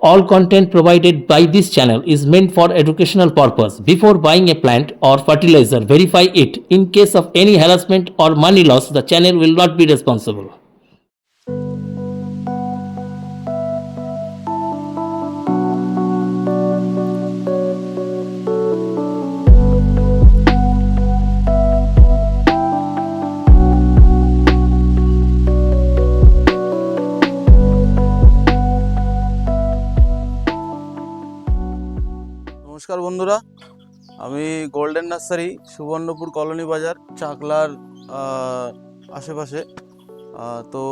All content provided by this channel is meant for educational purpose. Before buying a plant or fertilizer, verify it. In case of any harassment or money loss, the channel will not be responsible. নমস্কার বন্ধুরা। আমি golden nursery Subarnapur colony বাজার, চাকলার আশেপাশে। তো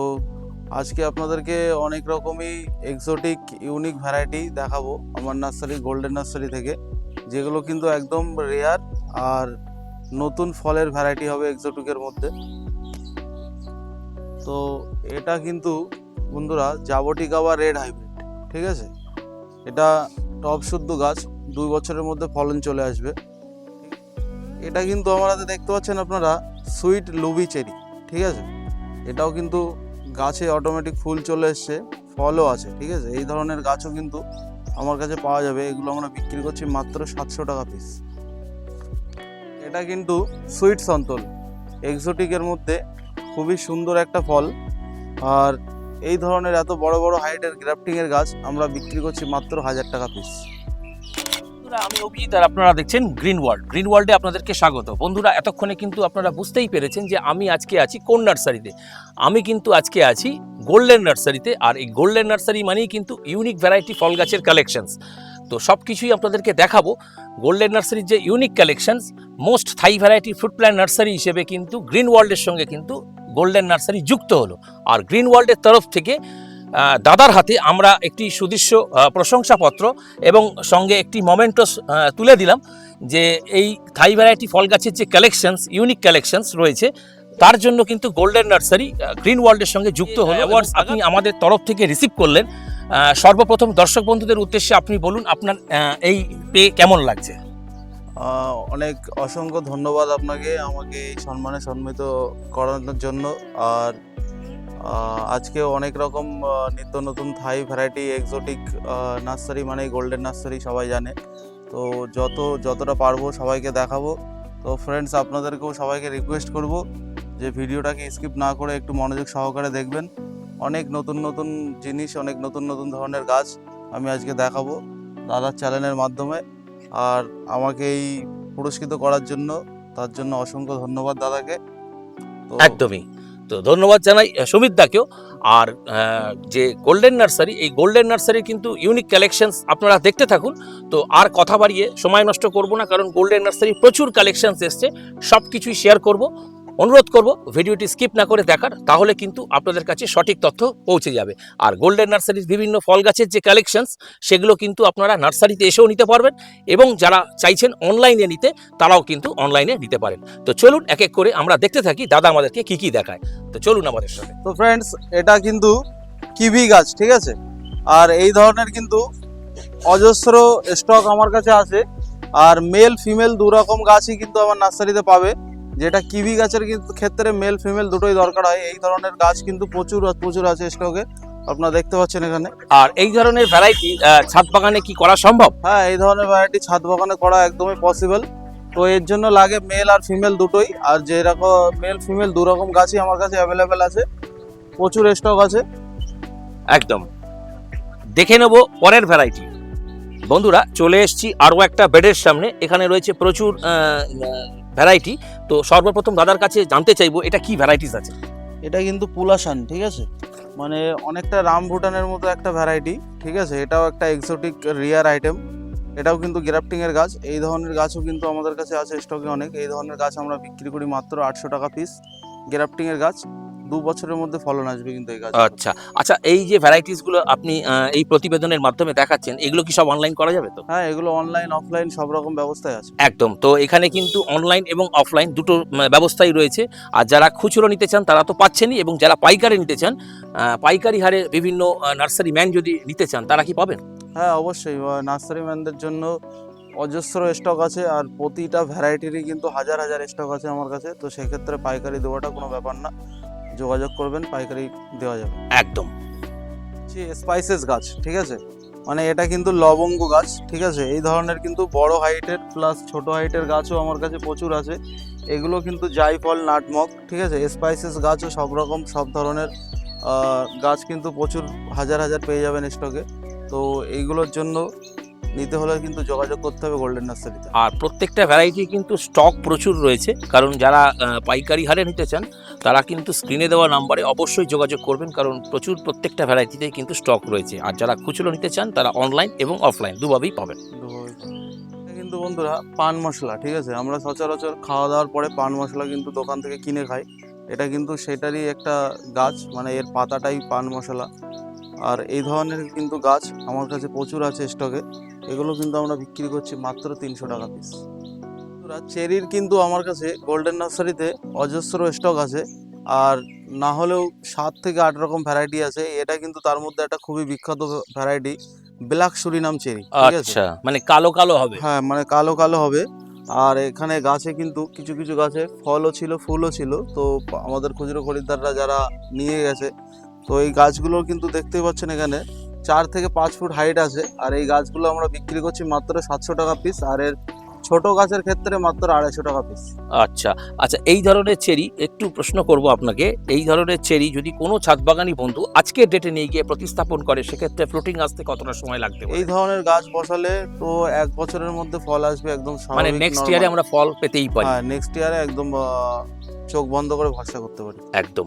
আজকে আপনাদেরকে অনেক রকমই এক্সোটিক ইউনিক ভ্যারাইটি দেখাবো আমার নার্সারি গোল্ডেন নার্সারি থেকে। যেগুলো কিন্তু একদম রেয়ার আর নতুন ফলের ভ্যারাইটি হবে এক্সোটিকের মধ্যে। তো এটা কিন্তু বন্ধুরা জাবটিকা বা রেড হাইব্রিড ঠিক আছে? এটা টপ শুদ্ধ গাছ দুই বছরের মধ্যে ফলন চলে আসবে। এটা কিন্তু আমার হাতে দেখতে পাচ্ছেন আপনারা, সুইট লুবি চেরি, ঠিক আছে? এটাও কিন্তু গাছে অটোমেটিক ফুল চলে এসছে, ফলও আছে, ঠিক আছে? এই ধরনের গাছও কিন্তু আমার কাছে পাওয়া যাবে। এগুলো আমরা বিক্রি করছি মাত্র সাতশো টাকা পিস এটা কিন্তু সুইট সন্তল এক্সোটিকের মধ্যে খুবই সুন্দর একটা ফল। আর এই ধরনের এত বড় বড় হাইটের গ্রাফটিংয়ের গাছ আমরা বিক্রি করছি মাত্র হাজার টাকা পিস বন্ধুরা, আমি অভিজিৎ আর আপনারা দেখছেন গ্রিন ওয়ার্ল্ড গ্রিন ওয়ার্ল্ডে আপনাদেরকে স্বাগত। বন্ধুরা, এতক্ষণে কিন্তু আপনারা বুঝতেই পেরেছেন যে আমি আজকে আছি কোন নার্সারিতে। আমি কিন্তু আজকে আছি গোল্ডেন নার্সারিতে আর এই গোল্ডেন নার্সারি মানেই কিন্তু ইউনিক ভ্যারাইটি ফল গাছের কালেকশনস তো সব কিছুই আপনাদেরকে দেখাবো। গোল্ডেন নার্সারির যে unique collections most Thai variety fruit plant nursery হিসেবে কিন্তু গ্রিন ওয়ার্ল্ডের সঙ্গে কিন্তু গোল্ডেন নার্সারি যুক্ত হলো। আর গ্রিন ওয়ার্ল্ডের তরফ থেকে দাদার হাতে আমরা একটি সুদৃশ্য প্রশংসাপত্র এবং সঙ্গে একটি মোমেন্টোস তুলে দিলাম যে এই থাই ভ্যারাইটি ফল গাছের যে কালেকশনস ইউনিক কালেকশনস রয়েছে তার জন্য কিন্তু গোল্ডেন নার্সারি গ্রিন ওয়ার্ল্ডের সঙ্গে যুক্ত হলো অ্যাওয়ার্ডস আপনি আমাদের তরফ থেকে রিসিভ করলেন। সর্বপ্রথম দর্শক বন্ধুদের উদ্দেশ্যে আপনি বলুন আপনার এই পে কেমন লাগছে? অনেক অসংখ্য ধন্যবাদ আপনাকে আমাকে এই সম্মানে সম্মিত করানোর জন্য। আর আজকে অনেক রকম নিত্য নতুন থাই ভ্যারাইটি এক্সোটিক নার্সারি মানে গোল্ডেন নার্সারি সবাই জানে। তো যত, যতটা পারব সবাইকে দেখাবো। তো ফ্রেন্ডস আপনাদেরকেও সবাইকে রিকোয়েস্ট করব যে ভিডিওটাকে স্কিপ না করে একটু মনোযোগ সহকারে দেখবেন। অনেক নতুন নতুন জিনিস, অনেক নতুন নতুন ধরনের গাছ আমি আজকে দেখাবো দাদার চ্যানেলের মাধ্যমে। আর আমাকে এই পুরস্কৃত করার জন্য তার জন্য অসংখ্য ধন্যবাদ দাদাকে। একদমই। তো ধন্যবাদ জানাই সুমিত দাকেও। আর যে গোল্ডেন নার্সারি এই গোল্ডেন নার্সারি কিন্তু ইউনিক কালেকশনস আপনারা দেখতে থাকুন। তো আর কথা বাড়িয়ে সময় নষ্ট করব না, কারণ গোল্ডেন নার্সারি প্রচুর কালেকশনস এসছে সব কিছুই শেয়ার করব। অনুরোধ করব ভিডিওটি স্কিপ না করে দেখার, তাহলে কিন্তু আপনাদের কাছে সঠিক তথ্য পৌঁছে যাবে। আর গোল্ডেন নার্সারির বিভিন্ন ফল গাছের যে কালেকশনস সেগুলো কিন্তু আপনারা নার্সারিতে এসেও নিতে পারবেন এবং যারা চাইছেন অনলাইনে নিতে, তারাও কিন্তু অনলাইনে নিতে পারেন। তো চলুন এক এক করে আমরা দেখতে থাকি দাদা আমাদেরকে কি কি দেখায়। তো চলুন আমাদের সাথে। তো ফ্রেন্ডস এটা কিন্তু কিবি গাছ, ঠিক আছে? আর এই ধরনের কিন্তু অজস্র স্টক আমার কাছে আছে। আর মেল ফিমেল দু রকম গাছই কিন্তু আমার নার্সারিতে পাবে। যেটা কিবি গাছের কিন্তু ক্ষেত্রে মেল ফিমেল দুটোই দরকার হয়। এই ধরনের গাছ কিন্তু প্রচুর প্রচুর আছে স্টকে। আপনারা দেখতে পাচ্ছেন এখানে। আর এই ধরনের ভ্যারাইটি ছাদ বাগানে কি করা সম্ভব? হ্যাঁ এই ধরনের ভ্যারাইটি ছাদ বাগানে করা একদমই পসিবল তো এর জন্য লাগে মেল আর ফিমেল দুটোই। আর যেরকম মেল ফিমেল দু রকম গাছই আমার কাছে অ্যাভেলেবেল আছে। প্রচুর স্টক আছে। একদম। দেখে নেব পরের ভ্যারাইটি বন্ধুরা চলে এসেছি আরও একটা বেডের সামনে। এখানে রয়েছে প্রচুর ভ্যারাইটি তো সর্বপ্রথম দাদার কাছে জানতে চাইব, এটা কি ভ্যারাইটিস আছে? এটা কিন্তু পুলাশান, ঠিক আছে? মানে অনেকটা রাম ভুটানের মতো একটা ভ্যারাইটি ঠিক আছে? এটাও একটা এক্সোটিক রিয়ার আইটেম এটাও কিন্তু গ্রাফটিং এর গাছ। এই ধরনের গাছও কিন্তু আমাদের কাছে আছে স্টকে অনেক। এই ধরনের গাছ আমরা বিক্রি করি মাত্র আটশো টাকা পিস গ্রাফটিং এর গাছ। দু বছরের মধ্যে ফলন আসবে কিন্তু এই গাছ আচ্ছা আচ্ছা এই যে ভ্যারাইটিসগুলো আপনি এই প্রতিবেদনের মাধ্যমে দেখাচ্ছেন এগুলো কি সব অনলাইন করা যাবে তো? হ্যাঁ এগুলো অনলাইন অফলাইন সব রকম ব্যবস্থায় আছে। একদম তো এখানে কিন্তু অনলাইন এবং অফলাইন দুটো ব্যবস্থাই রয়েছে। আর যারা খুচরো নিতে চান তারা তো পাচ্ছেনই এবং যারা পাইকারি নিতে চান পাইকারি হারে বিভিন্ন নার্সারি ম্যান যদি নিতে চান তারা কি পাবেন? হ্যাঁ অবশ্যই নার্সারি ম্যানদের জন্য অজস্র স্টক আছে আর প্রতিটা ভ্যারাইটিরই কিন্তু হাজার হাজার স্টক আছে আমার কাছে। তো সেক্ষেত্রে পাইকারি দেওয়াটা কোনো ব্যাপার না। যোগাযোগ করবেন পাইকারি দেওয়া যাবে। একদম। স্পাইসেস গাছ ঠিক আছে? মানে এটা কিন্তু লবঙ্গ গাছ ঠিক আছে? এই ধরনের কিন্তু বড় হাইটের প্লাস ছোট হাইটের গাছও আমার কাছে প্রচুর আছে। এগুলো কিন্তু জাইফল নাটমগ ঠিক আছে? স্পাইসেস গাছও সব রকম সব ধরনের গাছ কিন্তু প্রচুর হাজার হাজার পেয়ে যাবেন স্টকে তো এইগুলোর জন্য নিতে হলে কিন্তু যোগাযোগ করতে হবে গোল্ডেন নার্সারিতে আর প্রত্যেকটা ভ্যারাইটি কিন্তু স্টক প্রচুর রয়েছে। কারণ যারা পাইকারি হারে নিতে চান তারা কিন্তু স্ক্রিনে দেওয়া নাম্বারে অবশ্যই যোগাযোগ করবেন কারণ প্রচুর প্রত্যেকটা ভ্যারাইটিতেই কিন্তু স্টক রয়েছে। আর যারা খুচরো নিতে চান তারা অনলাইন এবং অফলাইন দুভাবেই পাবেন। কিন্তু বন্ধুরা পান মশলা ঠিক আছে? আমরা সচরাচর খাওয়া দাওয়ার পরে পান মশলা কিন্তু দোকান থেকে কিনে খাই। এটা কিন্তু সেটারই একটা গাছ মানে এর পাতাটাই পান মশলা। আর এই ধরনের কিন্তু গাছ আমার কাছে প্রচুর আছে স্টকে। এগুলো কিন্তু আমরা বিক্রি করছি মাত্র তিনশো টাকা পিস চেরির কিন্তু আমার কাছে গোল্ডেন নার্সারিতে অজস্র স্টক আছে। আর না হলেও সাত থেকে আট রকম ভ্যারাইটি আছে। এটা কিন্তু তার মধ্যে একটা খুবই বিখ্যাত ভ্যারাইটি ব্ল্যাক সুরিনাম চেরি ঠিক আছে? আচ্ছা মানে কালো কালো হবে। হ্যাঁ মানে কালো কালো হবে। আর এখানে গাছে কিন্তু কিছু কিছু গাছে ফলও ছিল ফুলও ছিল। তো আমাদের খুচরো খরিদ্দাররা যারা নিয়ে গেছে তো এই গাছগুলো কিন্তু দেখতেই পাচ্ছেন এখানে চার থেকে পাঁচ ফুট হাইট আছে। আর এই গাছগুলো আমরা বিক্রি করছি মাত্র সাতশো টাকা পিস আর এর ছোট গাছের ক্ষেত্রে মাত্র আড়াইশো টাকা পিস আচ্ছা আচ্ছা এই ধরনের চেরি একটু প্রশ্ন করব আপনাকে। এই ধরনের চেরি যদি কোনো ছাদ বাগানি বন্ধু আজকে ডেটে নিয়ে গিয়ে প্রতিস্থাপন করে সেক্ষেত্রে ফ্লোটিং আসতে কতটা সময় লাগবে এই ধরনের গাছ বসালে তো এক বছরের মধ্যে ফল আসবে একদম মানে নেক্সট। ইয়ারে আমরা ফল পেতেই পারি। হ্যাঁ নেক্সট ইয়ারে একদম চোখ বন্ধ করে ভরসা করতে পারি। একদম।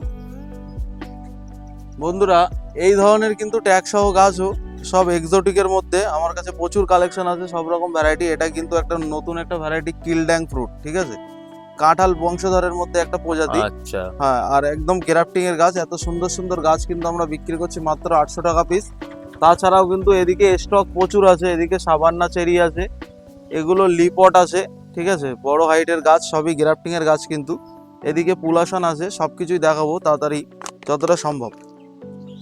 বন্ধুরা এই ধরনের কিন্তু ট্যাগ সহ গাছও সব এক্সোটিকের মধ্যে আমার কাছে প্রচুর কালেকশন আছে সব রকম ভ্যারাইটি এটা কিন্তু একটা নতুন একটা ভ্যারাইটি কিলড্যাং ফ্রুট ঠিক আছে? কাঁঠাল বংশধরের মধ্যে একটা প্রজাতি। আচ্ছা। হ্যাঁ আর একদম গ্রাফটিং এর গাছ এত সুন্দর সুন্দর গাছ কিন্তু আমরা বিক্রি করছি মাত্র আটশো টাকা পিস তাছাড়াও কিন্তু এদিকে স্টক প্রচুর আছে এদিকে সাবান্না চেরি আছে এগুলো লিপট আছে ঠিক আছে? বড় হাইটের গাছ সবই গ্রাফটিং এর গাছ কিন্তু। এদিকে পুলাশন আছে সব কিছুই দেখাবো তাড়াতাড়ি যতটা সম্ভব।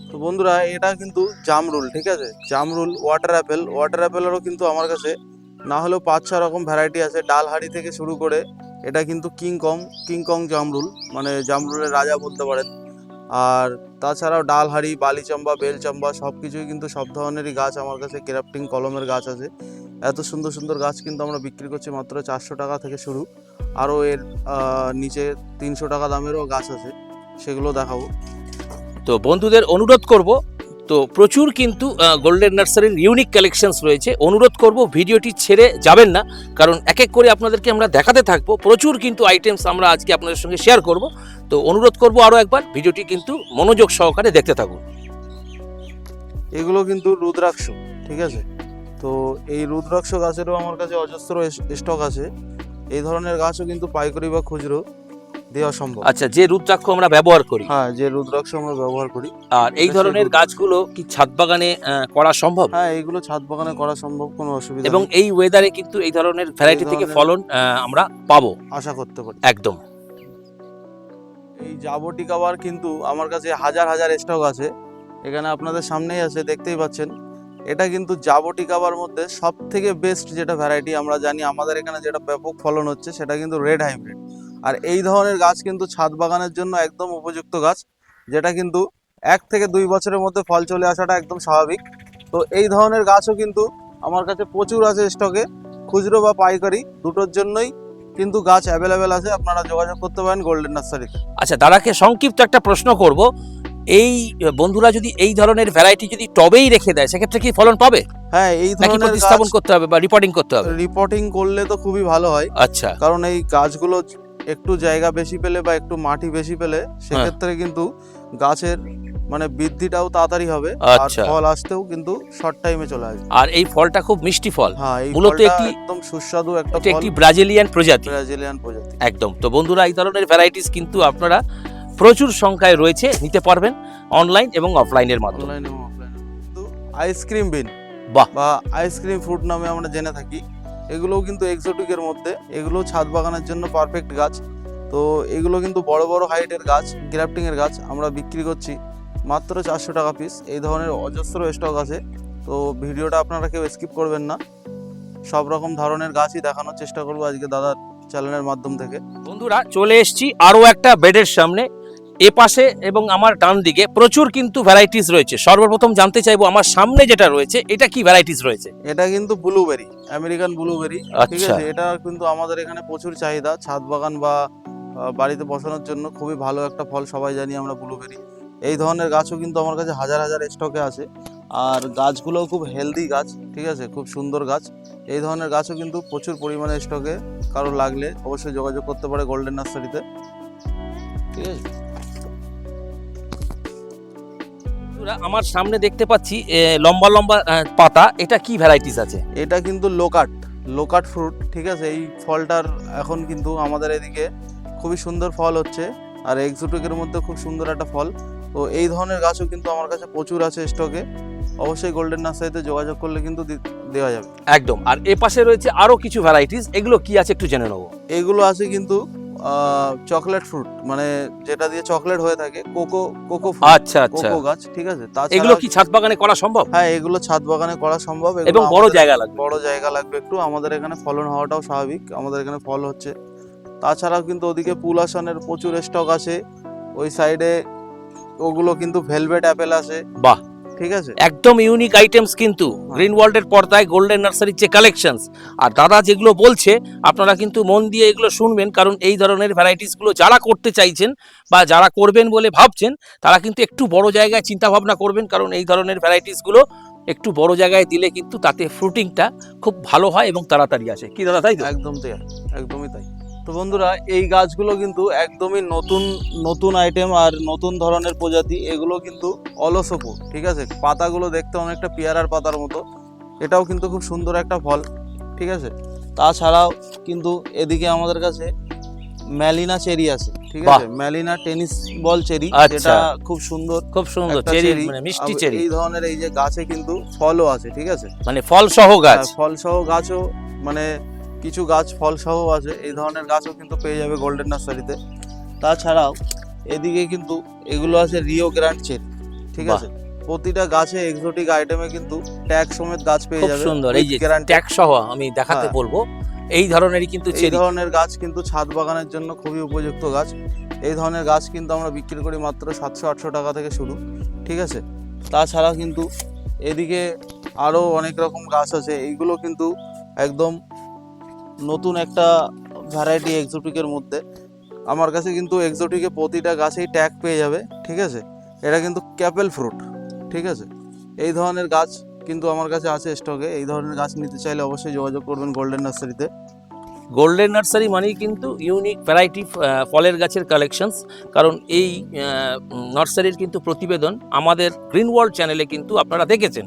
তো বন্ধুরা, এটা কিন্তু জামরুল, ঠিক আছে? জামরুল ওয়াটার অ্যাপেল ওয়াটার অ্যাপেলেরও কিন্তু আমার কাছে, না হলেও পাঁচ ছ রকম ভ্যারাইটি আছে। ডালহাড়ি থেকে শুরু করে, এটা কিন্তু কিংকং কিংকং জামরুল মানে জামরুলের রাজা বলতে পারেন। আর তাছাড়াও ডালহাড়ি, বালিচম্বা, বেলচম্বা সব কিছুই কিন্তু সব ধরনেরই গাছ আমার কাছে ক্রাফটিং কলমের গাছ আছে। এত সুন্দর সুন্দর গাছ কিন্তু আমরা বিক্রি করছি মাত্র চারশো টাকা থেকে শুরু। আরও এর নিচে তিনশো টাকা দামেরও গাছ আছে, সেগুলো দেখাবো। তো বন্ধুদের অনুরোধ করব, তো প্রচুর কিন্তু গোল্ডেন নার্সারির ইউনিক কালেকশনস রয়েছে। অনুরোধ করব ভিডিওটি ছেড়ে যাবেন না, কারণ এক এক করে আপনাদেরকে আমরা দেখাতে থাকব। প্রচুর কিন্তু আইটেমস আমরা আজকে আপনাদের সঙ্গে শেয়ার করব। তো অনুরোধ করব আরও একবার, ভিডিওটি কিন্তু মনোযোগ সহকারে দেখতে থাকুন। এগুলো কিন্তু রুদ্রাক্ষ, ঠিক আছে? তো এই রুদ্রাক্ষ গাছেরও আমার কাছে অজস্র স্টক আছে। এই ধরনের গাছও কিন্তু পাইকারি বা খুচরো। দেওয়া সম্ভব। আচ্ছা যে রুদ্রাক্ষ আমরা ব্যবহার করি। হ্যাঁ যে রুদ্রাক্ষ আমরা ব্যবহার করি। আর এই ধরনের গাছগুলো কি ছাদ বাগানে করা সম্ভব? হ্যাঁ এইগুলো ছাদ বাগানে করা সম্ভব কোনো অসুবিধা এবং এই ওয়েদারে কিন্তু এই ধরনের ভ্যারাইটি থেকে ফলন আমরা পাবো। আশা করতে পারি। একদম। এই জাবটি কাবার কিন্তু আমার কাছে হাজার হাজার স্টক আছে। এখানে আপনাদের সামনেই আছে দেখতেই পাচ্ছেন। এটা কিন্তু জাবটি কাবার মধ্যে সব থেকে বেস্ট যেটা ভ্যারাইটি আমরা জানি আমাদের এখানে যেটা ব্যাপক ফলন হচ্ছে সেটা কিন্তু রেড হাইব্রিড আর এই ধরনের গাছ কিন্তু ছাদ বাগানের জন্য একদম উপযুক্ত গাছ যেটা কিন্তু এক থেকে দুই বছরের মধ্যে ফল চলে আসাটা একদম স্বাভাবিক। তো এই ধরনের গাছও কিন্তু আমার কাছে প্রচুর আছে স্টকে খুচরো বা পাইকারি দুটোর জন্যই কিন্তু গাছ অ্যাভেলেবেল আছে আপনারা যোগাযোগ করতে পারেন গোল্ডেন নার্সারিতে আচ্ছা দাদাকে সংক্ষিপ্ত একটা প্রশ্ন করব। এই বন্ধুরা যদি এই ধরনের ভ্যারাইটি যদি টবেই রেখে দেয় সেক্ষেত্রে কি ফলন পাবে? হ্যাঁ এই ধরনের প্রতিস্থাপন করতে হবে বা রিপোর্টিং করতে হবে? রিপোর্টিং করলে তো খুবই ভালো হয়। আচ্ছা। কারণ এই গাছগুলো একটু জায়গা বেশি পেলে বা একটু মাটি বেশি পেলে হ্যাঁ। সেক্ষেত্রে কিন্তু গাছের মানে বৃদ্ধিটাও তাড়াতাড়ি হবে আর আচ্ছা। ফল আসতেও কিন্তু শর্ট টাইমে চলে আসবে। আর এই ফলটা খুব মিষ্টি ফল। হ্যাঁ মূলত একটি- একদম সুস্বাদু একটা ফল একটি ব্রাজিলিয়ান প্রজাতি। ব্রাজিলিয়ান প্রজাতি। একদম। তো বন্ধুরা এই ধরনের ভ্যারাইটিস কিন্তু আপনারা প্রচুর সংখ্যায় রয়েছে নিতে পারবেন অনলাইন এবং অফলাইনের মাধ্যমে। অনলাইন এবং অফলাইনে কিন্তু আইসক্রিম বিন বাহ। বা আইসক্রিম ফ্রুট নামে আমরা জেনে থাকি। এগুলোও কিন্তু এক্সোটিকের মধ্যে। এগুলো ছাদ বাগানের জন্য পারফেক্ট গাছ। তো এগুলো কিন্তু বড় বড় হাইটের গাছ গ্রাফটিং এর গাছ আমরা বিক্রি করছি। মাত্র চারশো টাকা পিস এই ধরনের অজস্র স্টক আছে। তো ভিডিওটা আপনারা কেউ স্কিপ করবেন না। সব রকম ধরনের গাছই দেখানোর চেষ্টা করব আজকে দাদার চ্যানেলের মাধ্যম থেকে। বন্ধুরা, চলে এসেছি আরও একটা বেডের সামনে। এ পাশে এবং আমার ডান দিকে প্রচুর কিন্তু ভ্যারাইটিস রয়েছে। সর্বপ্রথম জানতে চাইব আমার সামনে যেটা রয়েছে এটা কি ভ্যারাইটিস রয়েছে? এটা কিন্তু ব্লুবেরি আমেরিকান ব্লুবেরি ঠিক আচ্ছা। আছে? এটা কিন্তু আমাদের এখানে প্রচুর চাহিদা ছাদ বাগান বা বাড়িতে বসানোর জন্য খুবই ভালো একটা ফল সবাই জানি আমরা ব্লুবেরি এই ধরনের গাছও কিন্তু আমার কাছে হাজার হাজার স্টকে আছে। আর গাছগুলোও খুব হেলদি গাছ ঠিক আছে? খুব সুন্দর গাছ। এই ধরনের গাছও কিন্তু প্রচুর পরিমাণে স্টকে কারও লাগলে অবশ্যই যোগাযোগ করতে পারে গোল্ডেন নার্সারিতে ঠিক আছে? বন্ধুরা, আমার সামনে দেখতে পাচ্ছি লম্বা লম্বা পাতা। এটা কি ভ্যারাইটিস আছে? এটা কিন্তু লোকাট লোকাট ফ্রুট ঠিক আছে? এই ফলটার এখন কিন্তু আমাদের এদিকে খুবই সুন্দর ফল হচ্ছে আর এক্সোটিকের মধ্যে খুব সুন্দর একটা ফল। তো এই ধরনের গাছও কিন্তু আমার কাছে প্রচুর আছে স্টকে। অবশ্যই গোল্ডেন নার্সারিতে যোগাযোগ করলে কিন্তু দেওয়া যাবে। একদম। আর এ পাশে রয়েছে আরও কিছু ভ্যারাইটিস এগুলো কি আছে একটু জেনে নেব। এইগুলো আছে কিন্তু চকলেট ফ্রুট মানে যেটা দিয়ে চকলেট হয়ে থাকে কোকো কোকো আচ্ছা আচ্ছা। কোকো গাছ ঠিক আছে? এগুলো কি ছাদ বাগানে করা সম্ভব? হ্যাঁ এগুলো ছাদ বাগানে করা সম্ভব। এবং বড় জায়গা লাগবে। বড় জায়গা লাগবে একটু। আমাদের এখানে ফলন হওয়াটাও স্বাভাবিক। আমাদের এখানে ফল হচ্ছে। তাছাড়াও কিন্তু ওদিকে পুলাসনের প্রচুর স্টক আছে। ওই সাইডে ওগুলো কিন্তু ভেলভেট অ্যাপেল আছে বাহ। ঠিক আছে? একদম ইউনিক আইটেমস কিন্তু গ্রিন ওয়ার্ল্ডের পর্দায় গোল্ডেন নার্সারির যে কালেকশনস আর দাদা যেগুলো বলছে আপনারা কিন্তু মন দিয়ে এগুলো শুনবেন কারণ এই ধরনের ভ্যারাইটিসগুলো যারা করতে চাইছেন বা যারা করবেন বলে ভাবছেন তারা কিন্তু একটু বড় জায়গায় চিন্তা ভাবনা করবেন কারণ এই ধরনের ভ্যারাইটিসগুলো একটু বড় জায়গায় দিলে কিন্তু তাতে ফ্রুটিংটা খুব ভালো হয় এবং তাড়াতাড়ি আসে। কি দাদা তাই একদম তাই একদমই তাই। তো বন্ধুরা এই গাছগুলো কিন্তু একদমই নতুন নতুন আইটেম আর নতুন ধরনের প্রজাতি এগুলো কিন্তু অলসপু ঠিক আছে? পাতাগুলো দেখতে অনেকটা পেয়ারার পাতার মতো। এটাও কিন্তু খুব সুন্দর একটা ফল ঠিক আছে? তাছাড়াও কিন্তু এদিকে আমাদের কাছে ম্যালিনা চেরি আছে ঠিক আছে? ম্যালিনা টেনিস বল চেরি আচ্ছা। যেটা খুব সুন্দর খুব সুন্দর চেরি মানে মিষ্টি চেরি। এই ধরনের এই যে গাছে কিন্তু ফলও আছে ঠিক আছে? মানে ফল সহ গাছ। হ্যাঁ, ফল সহ গাছও মানে কিছু গাছ ফল সহ আছে এই ধরনের গাছও কিন্তু পেয়ে যাবে গোল্ডেন নার্সারিতে তাছাড়াও এদিকে কিন্তু এগুলো আছে রিও গ্র্যান্ড চেরি ঠিক আছে? প্রতিটা গাছে এক্সোটিক আইটেমে কিন্তু ট্যাগ সমেত গাছ পেয়ে খুব যাবে সুন্দর। এই যে ট্যাগ সহ আমি দেখাতে হ্যাঁ। বলব এই ধরনেরই কিন্তু এই ধরনের গাছ কিন্তু ছাদ বাগানের জন্য খুবই উপযুক্ত গাছ। এই ধরনের গাছ কিন্তু আমরা বিক্রি করি মাত্র সাতশো আটশো টাকা থেকে শুরু ঠিক আছে? তাছাড়া কিন্তু এদিকে আরও অনেক রকম গাছ আছে এইগুলো কিন্তু একদম নতুন একটা ভ্যারাইটি এক্সোটিকের মধ্যে। আমার কাছে কিন্তু এক্সোটিকে প্রতিটা গাছেই ট্যাগ পেয়ে যাবে, ঠিক আছে? এটা কিন্তু ক্যাপেল ফ্রুট ঠিক আছে? এই ধরনের গাছ কিন্তু আমার কাছে আছে স্টকে এই ধরনের গাছ নিতে চাইলে অবশ্যই যোগাযোগ করবেন গোল্ডেন নার্সারিতে গোল্ডেন নার্সারি মানেই কিন্তু ইউনিক ভ্যারাইটি ফলের গাছের কালেকশনস কারণ এই নার্সারির কিন্তু প্রতিবেদন আমাদের গ্রিন ওয়ার্ল্ড চ্যানেলে কিন্তু আপনারা দেখেছেন।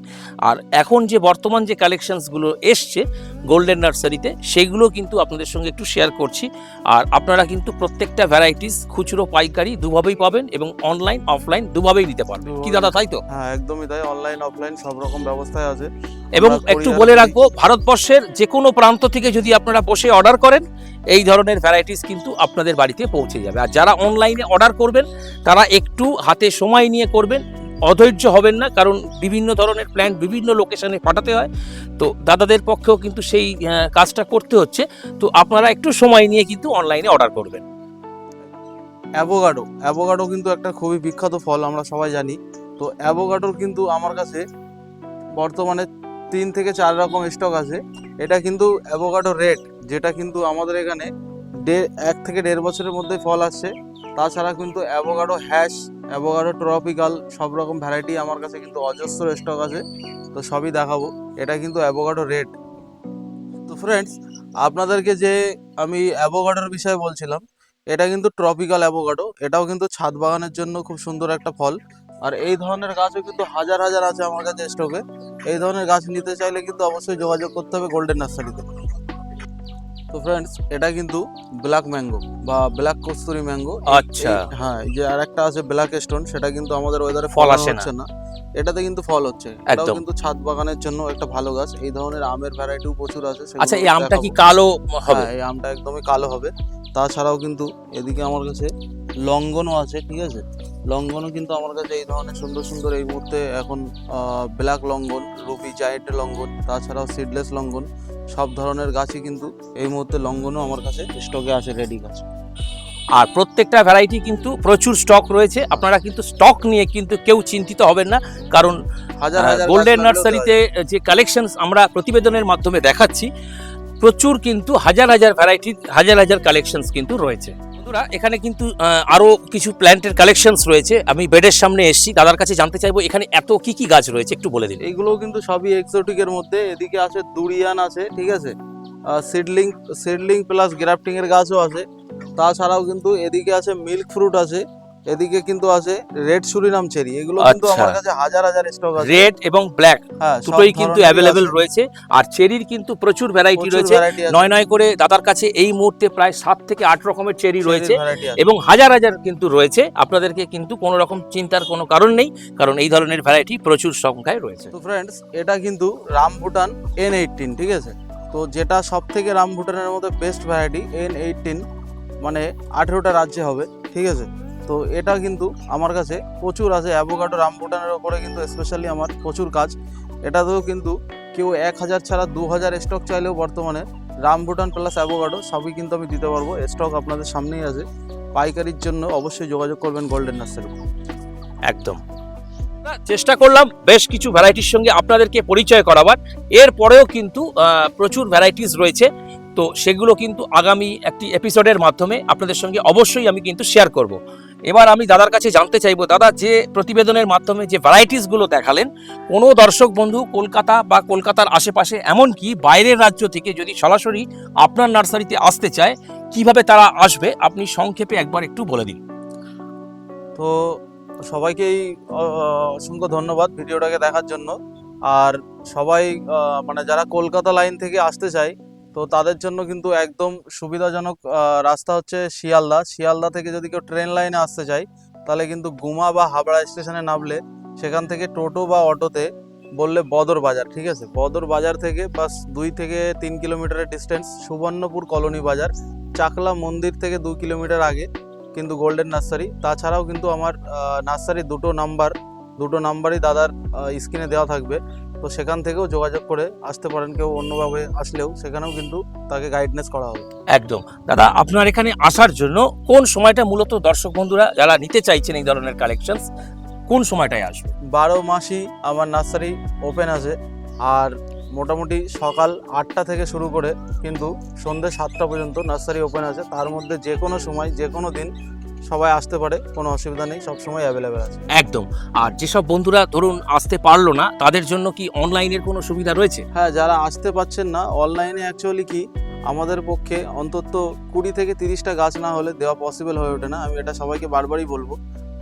আর এখন যে বর্তমান যে কালেকশনসগুলো এসছে গোল্ডেন নার্সারিতে সেগুলো কিন্তু আপনাদের সঙ্গে একটু শেয়ার করছি। আর আপনারা কিন্তু প্রত্যেকটা ভ্যারাইটিস খুচরো পাইকারি দুভাবেই পাবেন এবং অনলাইন অফলাইন দুভাবেই নিতে পারবেন। কি দাদা তাই তো? হ্যাঁ একদমই তাই। অনলাইন অফলাইন সব রকম ব্যবস্থায় আছে। এবং একটু বলে। রাখব ভারতবর্ষের যে কোনো প্রান্ত থেকে যদি আপনারা বসে অর্ডার করেন এই ধরনের ভ্যারাইটিস কিন্তু আপনাদের বাড়িতে পৌঁছে যাবে। আর যারা অনলাইনে অর্ডার করবেন তারা একটু হাতে সময় নিয়ে করবেন অধৈর্য হবেন না কারণ বিভিন্ন ধরনের প্ল্যান্ট বিভিন্ন লোকেশনে পাঠাতে হয়। তো দাদাদের পক্ষেও কিন্তু সেই কাজটা করতে হচ্ছে। তো আপনারা একটু সময় নিয়ে কিন্তু অনলাইনে অর্ডার করবেন। অ্যাভোগাডো অ্যাভোগাডো কিন্তু একটা খুবই বিখ্যাত ফল আমরা সবাই জানি। তো অ্যাভোগাডোর কিন্তু আমার কাছে বর্তমানে তিন থেকে চার রকম স্টক আছে। এটা কিন্তু অ্যাভোকাডো রেড যেটা কিন্তু আমাদের এখানে এক থেকে দেড় বছরের মধ্যে ফল আসছে। তাছাড়া কিন্তু অ্যাভোকাডো হ্যাশ অ্যাভোকাডো ট্রপিক্যাল সব রকম ভ্যারাইটি আমার কাছে কিন্তু অজস্র স্টক আছে। তো সবই দেখাবো। এটা কিন্তু অ্যাভোকাডো রেড তো ফ্রেন্ডস আপনাদেরকে যে আমি অ্যাভোকাডোর বিষয়ে বলছিলাম, এটা কিন্তু ট্রপিক্যাল অ্যাভোকাডো এটাও কিন্তু ছাদ বাগানের জন্য খুব সুন্দর একটা ফল। আর এই ধরনের গাছও কিন্তু হাজার হাজার আছে আমার কাছে স্টকে এই ধরনের গাছ নিতে চাইলে কিন্তু অবশ্যই যোগাযোগ করতে হবে গোল্ডেন নার্সারিতে তো। ফ্রেন্ডস এটা কিন্তু ব্ল্যাক ম্যাঙ্গো বা ব্ল্যাক কস্তুরি ম্যাঙ্গো আচ্ছা। হ্যাঁ যে আরেকটা আছে ব্ল্যাক স্টোন সেটা কিন্তু আমাদের ওয়েদারে ফল ফল আসে না। হচ্ছে না। এটাতে কিন্তু ফল হচ্ছে। এটাও কিন্তু ছাদ বাগানের জন্য একটা ভালো গাছ। এই ধরনের আমের ভ্যারাইটিও প্রচুর আছে আচ্ছা এই আমটা কি কালো হবে? হ্যাঁ এই আমটা একদমই কালো হবে। তাছাড়াও কিন্তু এদিকে আমার কাছে লঙ্গনও আছে ঠিক আছে? লঙ্ঘনও কিন্তু আমার কাছে এই ধরনের সুন্দর সুন্দর এই মুহূর্তে এখন ব্ল্যাক লঙ্ঘন রুবি জায়েন্ট লঙ্ঘন তাছাড়াও সিডলেস লঙ্ঘন সব ধরনের গাছই কিন্তু এই মুহূর্তে লঙ্ঘনও আমার কাছে স্টকে আছে রেডি গাছ আর প্রত্যেকটা ভ্যারাইটি কিন্তু প্রচুর স্টক রয়েছে। আপনারা কিন্তু স্টক নিয়ে কিন্তু কেউ চিন্তিত হবেন না কারণ হাজার হাজার গোল্ডেন নার্সারিতে যে কালেকশন আমরা প্রতিবেদনের মাধ্যমে দেখাচ্ছি প্রচুর কিন্তু হাজার হাজার ভ্যারাইটি হাজার হাজার কালেকশনস কিন্তু রয়েছে। বন্ধুরা, এখানে কিন্তু আরও আরও কিছু প্ল্যান্টের কালেকশনস রয়েছে। আমি বেডের সামনে এসেছি, দাদার কাছে জানতে চাইব, এখানে এত কি কি গাছ রয়েছে, একটু বলে দিন। এগুলো কিন্তু সবই এক্সোটিকের মধ্যে, এদিকে আছে দুরিয়ান আছে, ঠিক আছে? সিডলিং সিডলিং প্লাস গ্রাফটিংয়ের গাছও আছে। তাছাড়াও কিন্তু এদিকে আছে মিল্ক ফ্রুট আছে। এদিকে কিন্তু আছে রেড সুরিনাম চেরি। এগুলো কিন্তু আচ্ছা। আমার কাছে হাজার হাজার স্টক আছে। রেড এবং ব্ল্যাক হ্যাঁ দুটোই কিন্তু অ্যাভেলেবেল রয়েছে। আর চেরির কিন্তু প্রচুর ভ্যারাইটি রয়েছে। নয় নয় করে দাদার কাছে এই মুহূর্তে প্রায় সাত থেকে আট রকমের চেরি রয়েছে এবং হাজার হাজার কিন্তু রয়েছে। আপনাদেরকে কিন্তু কোনো রকম চিন্তার কোনো কারণ নেই কারণ এই ধরনের ভ্যারাইটি প্রচুর সংখ্যায় রয়েছে। তো ফ্রেন্ডস এটা কিন্তু রামভুটান এন এইটিন ঠিক আছে? তো যেটা সব থেকে রামভুটানের মধ্যে বেস্ট ভ্যারাইটি এন এইটিন মানে আঠেরোটা রাজ্যে হবে ঠিক আছে? তো এটা কিন্তু আমার কাছে প্রচুর আছে। অ্যাভোকাডো রামভুটানের ওপরে কিন্তু স্পেশালি আমার প্রচুর কাজ। এটাতেও কিন্তু কেউ এক হাজার ছাড়া দু হাজার স্টক চাইলেও বর্তমানে রামভুটান প্লাস অ্যাভোকাডো সবই কিন্তু আমি দিতে পারব। স্টক আপনাদের সামনেই আছে। পাইকারির জন্য অবশ্যই যোগাযোগ করবেন গোল্ডেন নার্সারি একদম। চেষ্টা করলাম বেশ কিছু ভ্যারাইটির সঙ্গে আপনাদেরকে পরিচয় করাবার। এরপরেও কিন্তু প্রচুর ভ্যারাইটিস রয়েছে। তো সেগুলো কিন্তু আগামী একটি এপিসোডের মাধ্যমে আপনাদের সঙ্গে অবশ্যই আমি কিন্তু শেয়ার করব। এবার আমি দাদার কাছে জানতে চাইব, দাদা যে প্রতিবেদনের মাধ্যমে যে ভ্যারাইটিসগুলো দেখালেন, কোনো দর্শক বন্ধু কলকাতা বা কলকাতার আশেপাশে এমনকি বাইরের রাজ্য থেকে যদি সরাসরি আপনার নার্সারিতে আসতে চায়, কীভাবে তারা আসবে? আপনি সংক্ষেপে একবার একটু বলে দিন। তো সবাইকেই অসংখ্য ধন্যবাদ ভিডিওটাকে দেখার জন্য। আর সবাই মানে যারা কলকাতা লাইন থেকে আসতে চায় তো তাদের জন্য কিন্তু একদম সুবিধাজনক রাস্তা হচ্ছে শিয়ালদা। শিয়ালদা থেকে যদি কেউ ট্রেন লাইনে আসতে চায়, তাহলে কিন্তু গুমা বা হাবড়া স্টেশনে নামলে সেখান থেকে টোটো বা অটোতে বললে বদর বাজার, ঠিক আছে? বদর বাজার থেকে বাস দুই থেকে তিন কিলোমিটারের ডিস্টেন্স সুবর্ণপুর কলোনি বাজার, চাকলা মন্দির থেকে দু কিলোমিটার আগে কিন্তু গোল্ডেন নার্সারি তাছাড়াও কিন্তু আমার নার্সারি দুটো নাম্বার দুটো নাম্বারই দাদার স্ক্রিনে দেওয়া থাকবে। তো সেখান থেকেও যোগাযোগ করে আসতে পারেন কেউ অন্যভাবে আসলেও সেখানেও কিন্তু তাকে গাইডনেস করা হবে। একদম। দাদা আপনার এখানে আসার জন্য কোন সময়টা মূলত দর্শক বন্ধুরা যারা নিতে চাইছেন এই ধরনের কালেকশনস কোন সময়টায় আসবে? বারো মাসই আমার নার্সারি ওপেন আছে আর মোটামুটি সকাল আটটা থেকে শুরু করে কিন্তু সন্ধ্যে সাতটা পর্যন্ত নার্সারি ওপেন আছে। তার মধ্যে যে কোনো সময় যে কোনো দিন সবাই আসতে পারে কোনো অসুবিধা নেই সব সময় অ্যাভেলেবেল আছে। একদম। আর যেসব বন্ধুরা ধরুন আসতে পারল না তাদের জন্য কি অনলাইনের কোনো সুবিধা রয়েছে? হ্যাঁ যারা আসতে পাচ্ছেন না অনলাইনে অ্যাকচুয়ালি কি আমাদের পক্ষে অন্তত কুড়ি থেকে তিরিশটা গাছ না হলে দেওয়া পসিবল হয়ে ওঠে না। আমি এটা সবাইকে বারবারই বলব।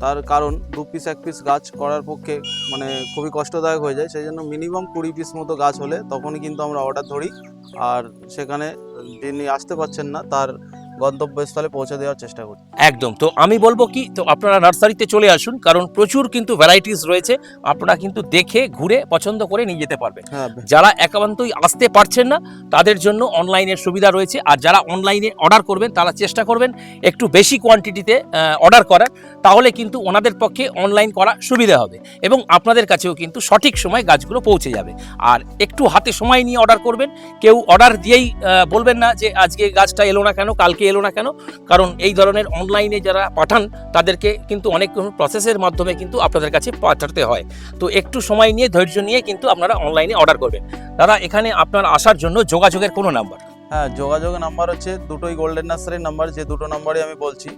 তার কারণ দু পিস এক পিস গাছ করার পক্ষে মানে খুবই কষ্টদায়ক হয়ে যায়। সেই জন্য মিনিমাম কুড়ি পিস মতো গাছ হলে তখনই কিন্তু আমরা অর্ডার ধরি। আর সেখানে যিনি আসতে পারছেন না তার গন্তব্যস্থলে পৌঁছে দেওয়ার চেষ্টা করি একদম। তো আমি বলব কি তো আপনারা নার্সারিতে চলে আসুন কারণ প্রচুর কিন্তু ভ্যারাইটিস রয়েছে আপনারা কিন্তু দেখে ঘুরে পছন্দ করে নিয়ে যেতে পারবেন। হ্যাঁ যারা একান্তই আসতে পারছেন না তাদের জন্য অনলাইনের সুবিধা রয়েছে আর যারা অনলাইনে অর্ডার করবেন তারা চেষ্টা করবেন একটু বেশি কোয়ান্টিটিতে অর্ডার করার তাহলে কিন্তু ওনাদের পক্ষে অনলাইন করা সুবিধা হবে এবং আপনাদের কাছেও কিন্তু সঠিক সময় গাছগুলো পৌঁছে যাবে। আর একটু হাতে সময় নিয়ে অর্ডার করবেন কেউ অর্ডার দিয়েই বলবেন না যে আজকে গাছটা এলো না কেন কালকে এলো না কেন? কারণ এই ধরনের অনলাইনে যারা পাঠান, তাদেরকে কিন্তু অনেক প্রসেসের মাধ্যমে কিন্তু আপনাদের কাছে পাঠাতে হয়। তো একটু সময় নিয়ে, ধৈর্য নিয়ে কিন্তু আপনারা অনলাইনে অর্ডার করবেন। দাদা, এখানে আপনার আসার জন্য যোগাযোগের কোনো নাম্বার হ্যাঁ যোগাযোগের নাম্বার হচ্ছে দুটোই গোল্ডেন নার্সারির নাম্বার যে দুটো নাম্বারই আমি বলছি।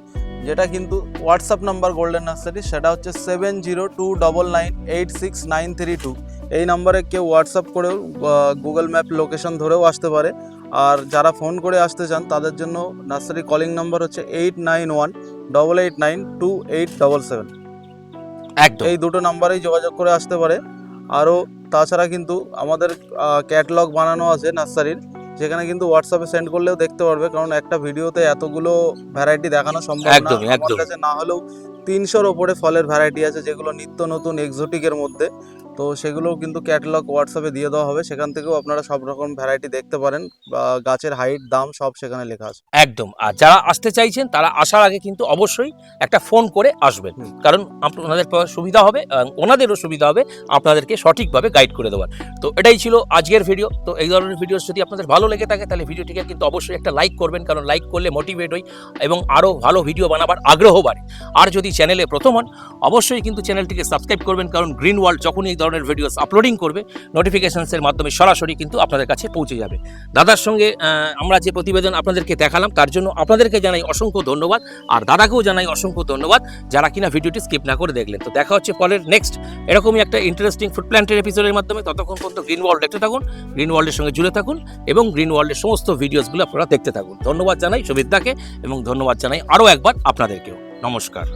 যেটা কিন্তু হোয়াটসঅ্যাপ নাম্বার গোল্ডেন নার্সারি সেটা হচ্ছে seven zero two double nine eight six nine three two এই নাম্বারে কেউ হোয়াটসঅ্যাপ করেও গুগল ম্যাপ লোকেশন ধরেও আসতে পারে। আর যারা ফোন করে আসতে চান তাদের জন্য নার্সারি কলিং নাম্বার হচ্ছে eight nine one double eight nine two eight double seven একদম। এই দুটো নাম্বারেই যোগাযোগ করে আসতে পারে। আরও তাছাড়া কিন্তু আমাদের ক্যাটলগ বানানো আছে নার্সারির যেখানে কিন্তু হোয়াটসঅ্যাপে সেন্ড করলেও দেখতে পারবে কারণ একটা ভিডিওতে এতগুলো ভ্যারাইটি দেখানো সম্ভব না। আমার কাছে না হলেও তিনশোর ওপরে ফলের ভ্যারাইটি আছে যেগুলো নিত্য নতুন এক্সোটিকের মধ্যে। তো সেগুলোও কিন্তু ক্যাটালগ হোয়াটসঅ্যাপে দিয়ে দেওয়া হবে। সেখান থেকেও আপনারা সব রকম ভ্যারাইটি দেখতে পারেন। বা গাছের হাইট দাম সব সেখানে লেখা আছে। একদম। আর যারা আসতে চাইছেন তারা আসার আগে কিন্তু অবশ্যই একটা ফোন করে আসবেন। কারণ আপনাদের সুবিধা হবে এবং ওনাদেরও সুবিধা হবে আপনাদেরকে সঠিকভাবে গাইড করে দেওয়ার। তো এটাই ছিল আজকের ভিডিও তো এই ধরনের ভিডিও যদি আপনাদের ভালো লেগে থাকে তাহলে ভিডিওটিকে কিন্তু অবশ্যই একটা লাইক করবেন। কারণ লাইক করলে মোটিভেট হই এবং আরও ভালো ভিডিও বানাবার আগ্রহ বাড়ে। আর যদি চ্যানেলে প্রথম হন অবশ্যই কিন্তু চ্যানেলটিকে সাবস্ক্রাইব করবেন। কারণ গ্রিন ওয়ার্ল্ড যখন এই ধরনের ভিডিওস আপলোডিং করবে নোটিফিকেশনসের মাধ্যমে সরাসরি কিন্তু আপনাদের কাছে পৌঁছে যাবে। দাদার সঙ্গে আমরা যে প্রতিবেদন আপনাদেরকে দেখালাম, তার জন্য আপনাদেরকে জানাই অসংখ্য ধন্যবাদ, আর দাদাকেও জানাই অসংখ্য ধন্যবাদ, যারা কিনা ভিডিওটি স্কিপ না করে দেখলেন। তো দেখা হচ্ছে পরের নেক্সট এরকমই একটা ইন্টারেস্টিং ফুড প্ল্যান্টের এপিসোডের মাধ্যমে। ততক্ষণ পর্যন্ত গ্রিন ওয়ার্ল্ড দেখতে থাকুন গ্রিন ওয়ার্ল্ডের সঙ্গে জুড়ে থাকুন, এবং গ্রিন ওয়ার্ল্ডের সমস্ত ভিডিওসগুলো আপনারা দেখতে থাকুন। ধন্যবাদ জানাই সুবিধাকে এবং ধন্যবাদ জানাই আরও একবার আপনাদেরকেও। নমস্কার।